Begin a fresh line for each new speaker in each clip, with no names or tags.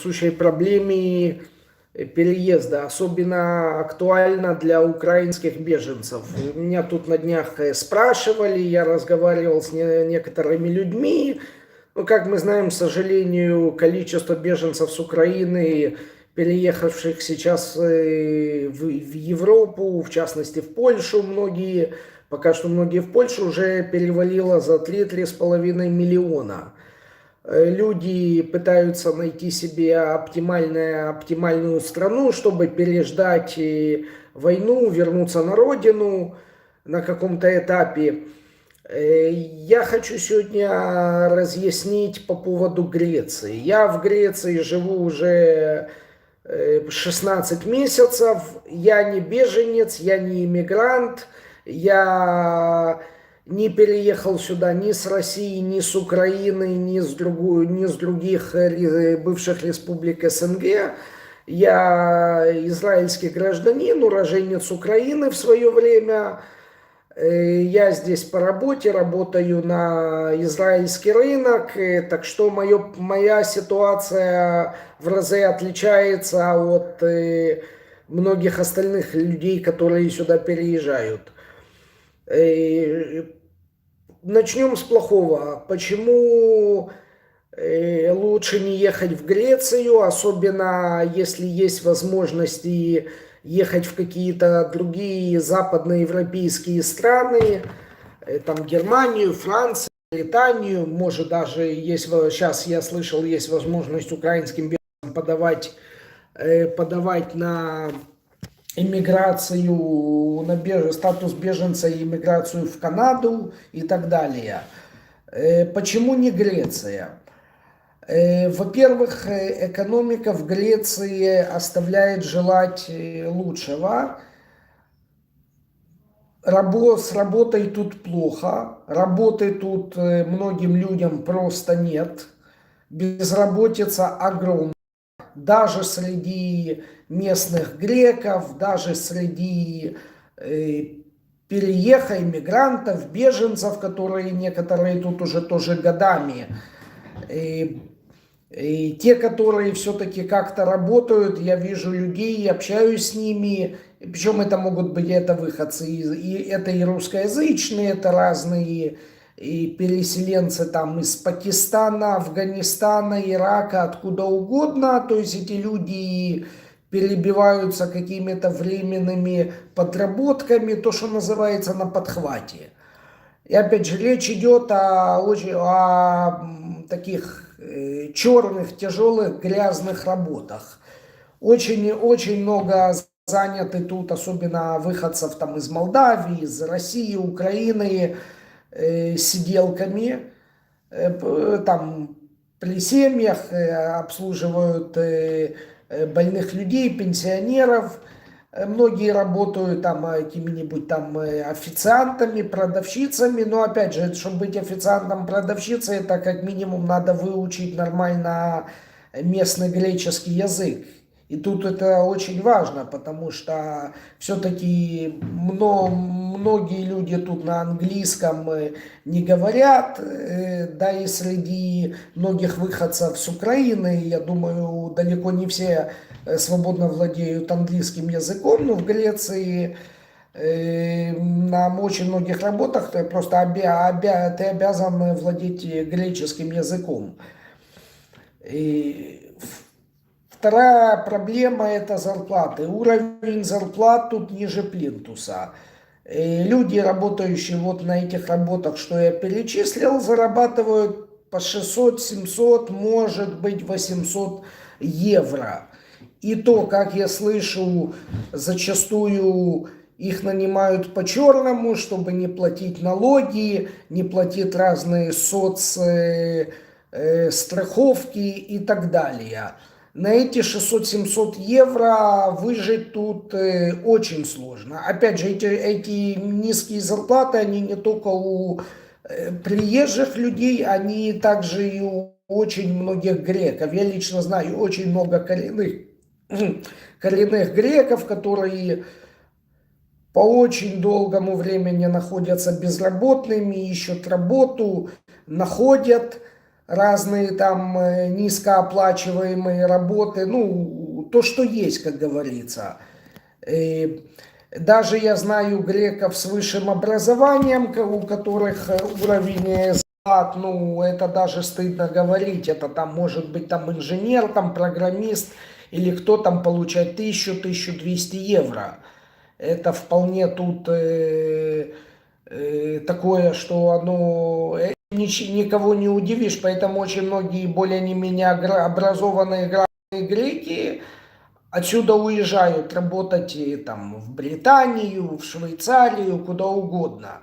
сущей проблеме переезда. Особенно актуально для украинских беженцев. Меня тут на днях э, спрашивали, я разговаривал с не- некоторыми людьми. Ну, как мы знаем, к сожалению, количество беженцев с Украины, переехавших сейчас э, в, в Европу, в частности в Польшу, многие, пока что многие в Польшу уже перевалило за 3-3,5 миллиона. Э, Люди пытаются найти себе оптимальное, оптимальную страну, чтобы переждать э, войну, вернуться на родину на каком-то этапе. Э, Я хочу сегодня разъяснить по поводу Греции. Я в Греции живу уже э, 16 месяцев. Я не беженец, я не иммигрант. Я не переехал сюда ни с России, ни с Украины, ни с, другую, ни с других э, бывших республик СНГ. Я израильский гражданин, уроженец Украины в свое время. Э, Я здесь по работе, работаю на израильский рынок, э, так что моё, моя ситуация в разы отличается от многих остальных людей, которые сюда переезжают. Начнем с плохого. Почему э, лучше не ехать в Грецию, особенно если есть возможности ехать в какие-то другие западноевропейские страны, э, там Германию, Францию, Британию, может даже есть, сейчас я слышал, есть возможность украинским беженцам подавать, э, подавать на иммиграцию, на беж- статус беженца и иммиграцию в Канаду и так далее. Э, Почему не Греция? Э, Во-первых, э, экономика в Греции оставляет желать лучшего. Рабо, с работой тут плохо, работы тут многим людям просто нет, безработица огромная, даже среди местных греков, даже среди э, перееха, иммигрантов, беженцев, которые некоторые тут уже тоже годами. И, и те, которые все-таки как-то работают, я вижу людей, общаюсь с ними, причем это могут быть это выходцы, и это и русскоязычные, это разные и переселенцы там из Пакистана, Афганистана, Ирака, откуда угодно, то есть эти люди перебиваются какими-то временными подработками, то, что называется на подхвате. И опять же, речь идет о, очень, о таких э, черных, тяжелых, грязных работах. Очень, очень много заняты тут, особенно выходцев там из Молдавии, из России, Украины, э, сиделками. Э, там при семьях э, обслуживают больных людей, пенсионеров. Многие работают там какими-нибудь там официантами, продавщицами, но опять же, чтобы быть официантом, продавщицей, это как минимум надо выучить нормально местный греческий язык. И тут это очень важно, потому что все-таки многие люди тут на английском э, не говорят, э, да и среди многих выходцев с Украины, я думаю, далеко не все э, свободно владеют английским языком, но в Греции на очень многих работах ты просто обя- обя- ты обязан владеть греческим языком. И Вторая проблема это зарплаты. Уровень зарплат тут ниже плинтуса. Э, Люди, работающие вот на этих работах, что я перечислил, зарабатывают по 600, 700, может быть 800 евро. И то, как я слышу, зачастую их нанимают по-черному, чтобы не платить налоги, не платить разные соц э, э, и так далее. На эти 600-700 евро выжить тут э, очень сложно. Опять же, эти, эти низкие зарплаты, они не только у э, приезжих людей, они также и у очень многих греков. Я лично знаю очень много коренных, коренных греков, которые по очень долгому времени находятся безработными, ищут работу, находят, разные там э, низкооплачиваемые работы, ну, то, что есть, как говорится. И даже я знаю греков с высшим образованием, у которых уровень зарплат, ну, это даже стыдно говорить, это там может быть там инженер, там программист, или кто там получает 1000-1200 евро. Это вполне тут э, э, такое, что оно никого не удивишь, поэтому очень многие более не менее образованные грамотные греки отсюда уезжают работать и, там в Британию, в Швейцарию, куда угодно.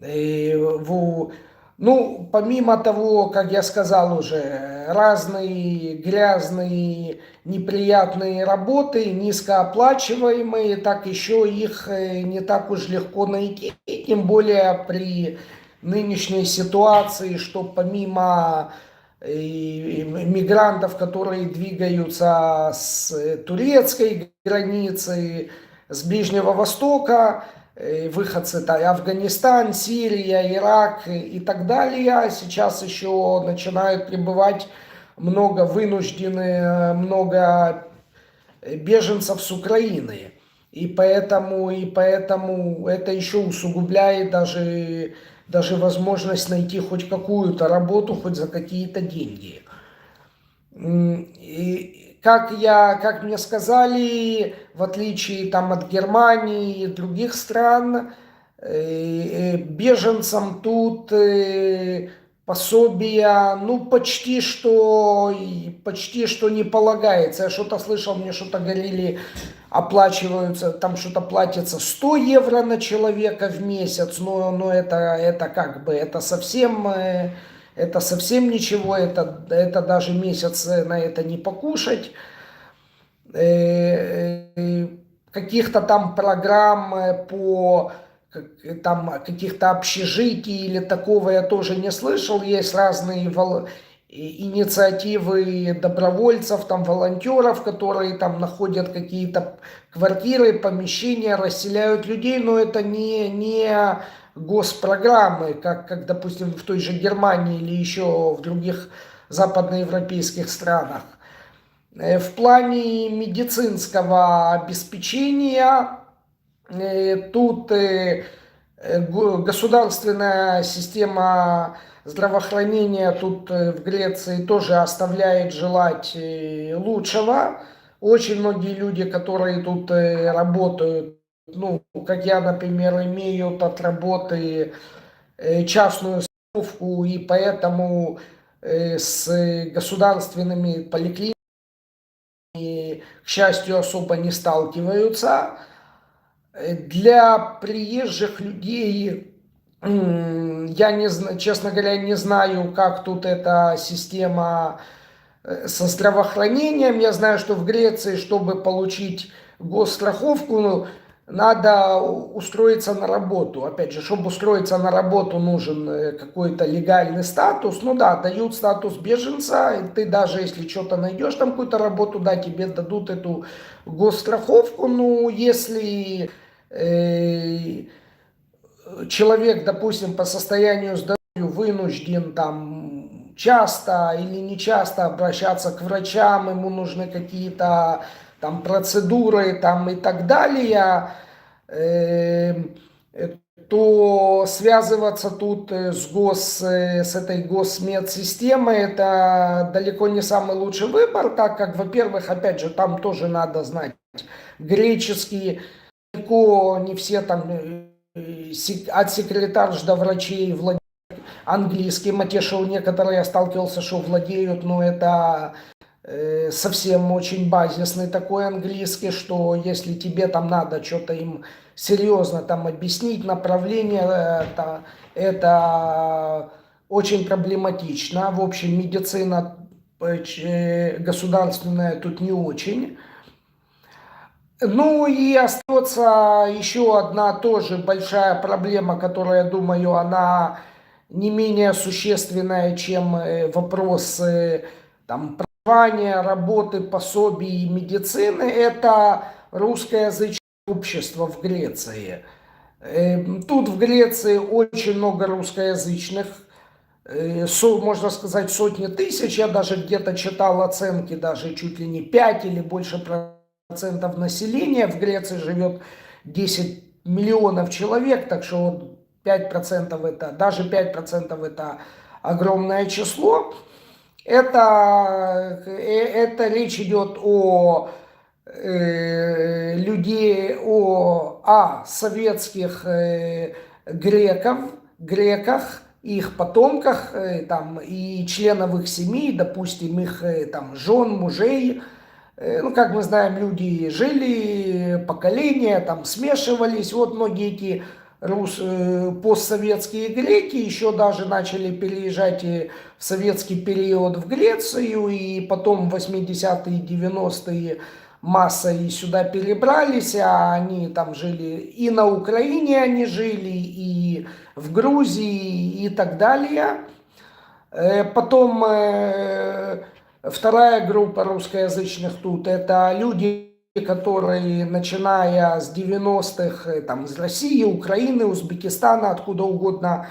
И, в, ну, помимо того, как я сказал уже, разные грязные, неприятные работы, низкооплачиваемые, так еще их э, не так уж легко найти, тем более при нынешней ситуации, что помимо э, мигрантов, которые двигаются с турецкой границы, с Ближнего Востока, Э, выходцы, это Афганистан, Сирия, Ирак и так далее. Сейчас еще начинают прибывать много вынужденных, много беженцев с Украины. И поэтому, и поэтому это еще усугубляет даже, даже возможность найти хоть какую-то работу, хоть за какие-то деньги. И, как, я, как мне сказали, в отличие там, от Германии и других стран, э, э, беженцам тут э, пособия, ну, почти что, почти что не полагается. Я что-то слышал, мне что-то говорили, оплачиваются, там что-то платится 100 евро на человека в месяц, но, но это, это как бы, это совсем это совсем ничего, это, это даже месяц на это не покушать. Э, э, каких-то там программ э, по там каких-то общежитий или такого я тоже не слышал. Есть разные инициативы добровольцев, там волонтеров, которые там находят какие-то квартиры, помещения, расселяют людей, но это не, не госпрограммы, как, как, допустим, в той же Германии или еще в других западноевропейских странах. Э, в плане медицинского обеспечения э, тут э, государственная система здравоохранения тут в Греции тоже оставляет желать лучшего. Очень многие люди, которые тут работают, ну, как я, например, имеют от работы э, частную страховку, и поэтому э, с государственными поликлиниками, к счастью, особо не сталкиваются. Для приезжих людей я, не, честно говоря, не знаю, как тут эта система э, со здравоохранением. Я знаю, что в Греции, чтобы получить госстраховку, ну, надо устроиться на работу. Опять же, чтобы устроиться на работу, нужен э, какой-то легальный статус. Ну да, дают статус беженца, и ты даже если что-то найдешь там какую-то работу, да, тебе дадут эту госстраховку. Ну, если э, человек, допустим, по состоянию здоровья вынужден там часто или не часто обращаться к врачам, ему нужны какие-то там процедуры там и так далее, э, то связываться тут э, с, гос, э, с этой госмедсистемой это далеко не самый лучший выбор, так как, во-первых, опять же, там тоже надо знать греческий, далеко не все там от секретарш до врачей владеют английским, а те, что некоторые я сталкивался, что владеют, но это Э, совсем очень базисный такой английский, что если тебе там надо что-то им серьезно там объяснить, направление, это, это очень проблематично. В общем, медицина э, государственная тут не очень. Ну и остается еще одна тоже большая проблема, которая, я думаю, она не менее существенная, чем э, вопрос там, работы, пособий и медицины – это русскоязычное общество в Греции. Эм, тут в Греции очень много русскоязычных э, можно сказать, сотни тысяч. Я даже где-то читал оценки, даже чуть ли не 5 или больше процентов населения. В Греции живет 10 миллионов человек, так что вот 5% это, даже 5% это огромное число. Это, э, это речь идет о э, людей, о, о советских э, греков, греках, их потомках, э, там, и членов их семей, допустим, их э, там, жен, мужей. Э, ну, как мы знаем, люди жили, поколения там смешивались. Вот многие эти рус, э, постсоветские греки еще даже начали переезжать и в советский период в Грецию, и потом в 80-е, 90-е массой сюда перебрались, а они там жили и на Украине они жили, и в Грузии и так далее. Э, потом вторая группа русскоязычных тут, это люди, которые, начиная с 90-х, э, там, из России, Украины, Узбекистана, откуда угодно,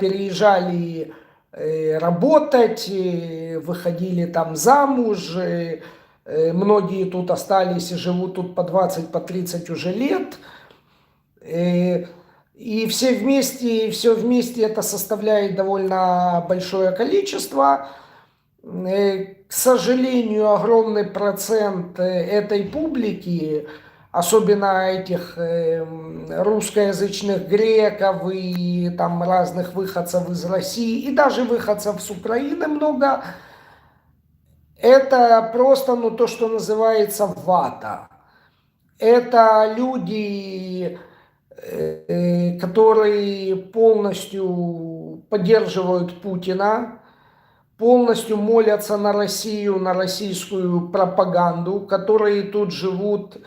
переезжали э, работать, э, выходили там замуж, многие тут остались и живут тут по 20, по 30 уже лет. И все вместе, все вместе это составляет довольно большое количество. Э, к сожалению, огромный процент э, этой публики, особенно этих э, русскоязычных греков и там разных выходцев из России, и даже выходцев с Украины много, это просто ну, то, что называется вата. Это люди, которые полностью поддерживают Путина, полностью молятся на Россию, на российскую пропаганду, которые тут живут,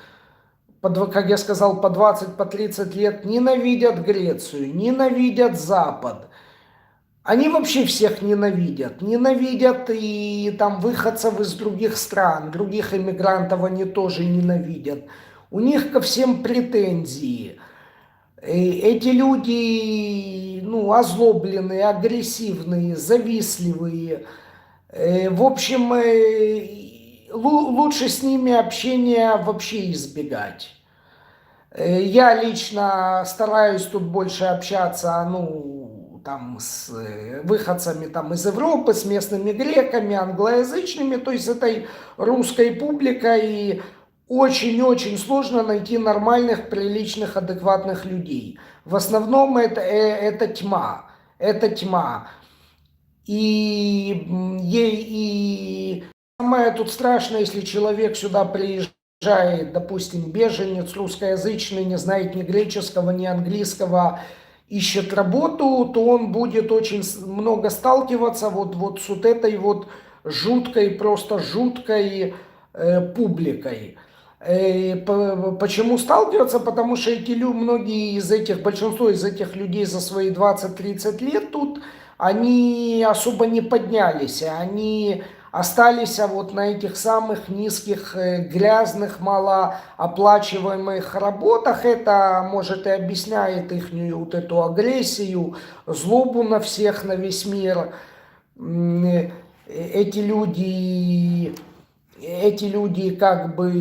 как я сказал, по 20, по 30 лет, ненавидят Грецию, ненавидят Запад. Они вообще всех ненавидят. Ненавидят и там выходцев из других стран, других иммигрантов они тоже ненавидят. У них ко всем претензии. И эти люди ну, озлобленные, агрессивные, завистливые. Э, в общем, э, лучше с ними общение вообще избегать. Э, я лично стараюсь тут больше общаться, ну, там, с выходцами там, из Европы, с местными греками, англоязычными, то есть этой русской публикой. Очень-очень сложно найти нормальных, приличных, адекватных людей. В основном это, э, это тьма. Это тьма. И, и самое тут страшное, если человек сюда приезжает, допустим, беженец, русскоязычный, не знает ни греческого, ни английского, ищет работу, то он будет очень много сталкиваться вот, вот с вот этой вот жуткой, просто жуткой э, публикой. Э, почему сталкиваться? Потому что эти люди, многие из этих, большинство из этих людей за свои 20-30 лет тут, они особо не поднялись, они остались а вот на этих самых низких, э, грязных, малооплачиваемых работах. Это, может, и объясняет их вот эту агрессию, злобу на всех, на весь мир. Э, эти люди эти люди как бы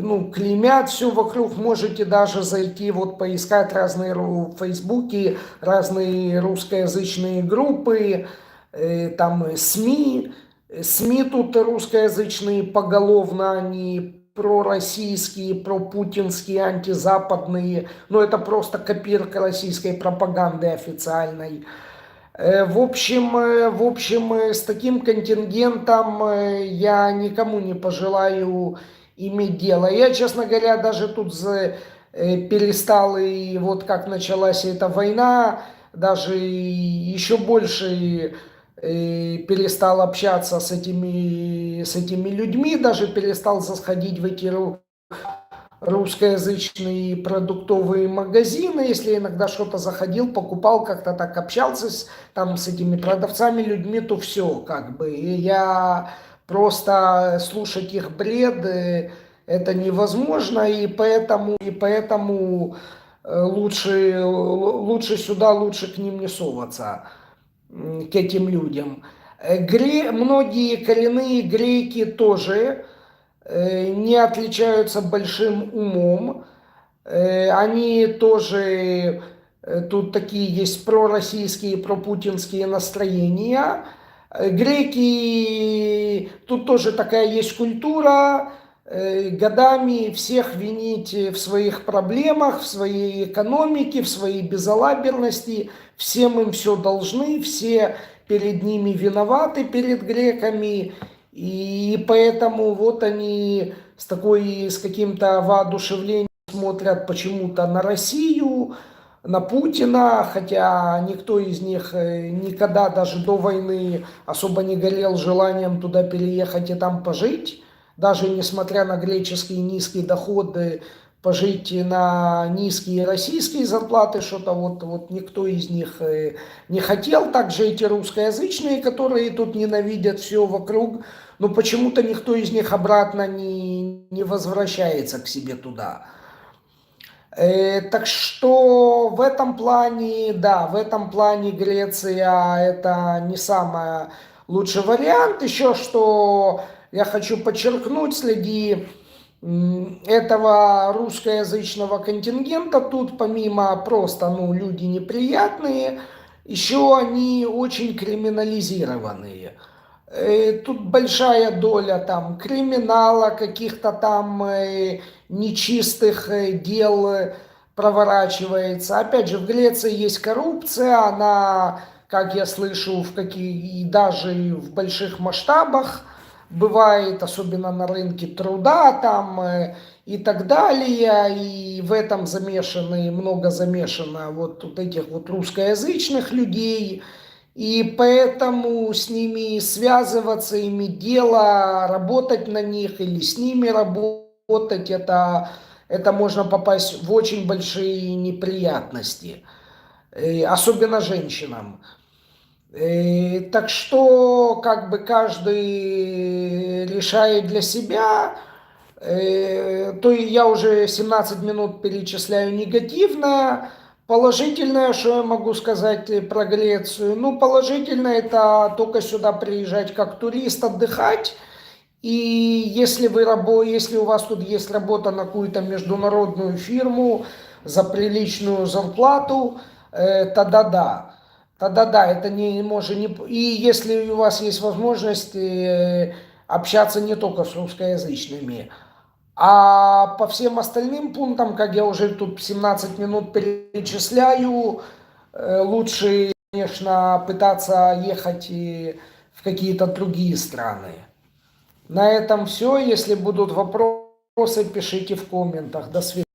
ну, клеймят все вокруг. Можете даже зайти, вот поискать разные в Фейсбуке, разные русскоязычные группы, э, там СМИ. СМИ тут русскоязычные поголовно, они пророссийские, пропутинские, антизападные. Но это просто копирка российской пропаганды официальной. Э, в общем, э, в общем, э, с таким контингентом я никому не пожелаю иметь дело. Я, честно говоря, даже тут перестал, и вот как началась эта война, даже еще больше перестал общаться с этими, с этими людьми, даже перестал заходить в эти русскоязычные продуктовые магазины, если иногда что-то заходил, покупал, как-то так общался с, там, с этими продавцами, людьми, то все, как бы. И я просто слушать их бред, э, это невозможно, и поэтому, и поэтому э, лучше, лучше сюда, лучше к ним не соваться. к этим людям. Э, гре- Многие коренные греки тоже не отличаются большим умом. Э, Они тоже, э, тут такие есть пророссийские, пропутинские настроения. Э, Греки, тут тоже такая есть культура, э, годами всех винить в своих проблемах, в своей экономике, в своей безалаберности. Всем им все должны, все перед ними виноваты, перед греками. И поэтому вот они с такой, с каким-то воодушевлением смотрят почему-то на Россию, на Путина, хотя никто из них э, никогда даже до войны особо не горел желанием туда переехать и там пожить, даже несмотря на греческие низкие доходы, пожить на низкие российские зарплаты, что-то вот, вот никто из них э, не хотел. Также эти русскоязычные, которые тут ненавидят все вокруг, но почему-то никто из них обратно не, не возвращается к себе туда. Э, так что в этом плане, да, в этом плане Греция это не самый лучший вариант. Еще что я хочу подчеркнуть, среди м, этого русскоязычного контингента тут помимо просто, ну, люди неприятные, еще они очень криминализированные. Э, Тут большая доля там криминала, каких-то там э, нечистых э, дел проворачивается. Опять же, в Греции есть коррупция, она, как я слышу, в какие, и даже в больших масштабах бывает, особенно на рынке труда там э, и так далее. И в этом замешаны, много замешано вот, вот этих вот русскоязычных людей. И поэтому с ними связываться, иметь дело, работать на них или с ними работать, это, это можно попасть в очень большие неприятности. Э, Особенно женщинам. Э, Так что как бы каждый решает для себя. Э, То и я уже 17 минут перечисляю негативное. Положительное, что я могу сказать про Грецию? Ну, положительное это только сюда приезжать как турист, отдыхать. И если, вы, если у вас тут есть работа на какую-то международную фирму за приличную зарплату, э, тогда да. Тогда да, это не может не... И если у вас есть возможность э, общаться не только с русскоязычными, а по всем остальным пунктам, как я уже тут 17 минут перечисляю, э, лучше, конечно, пытаться ехать и в какие-то другие страны. На этом все. Если будут вопросы, пишите в комментах. До свидания.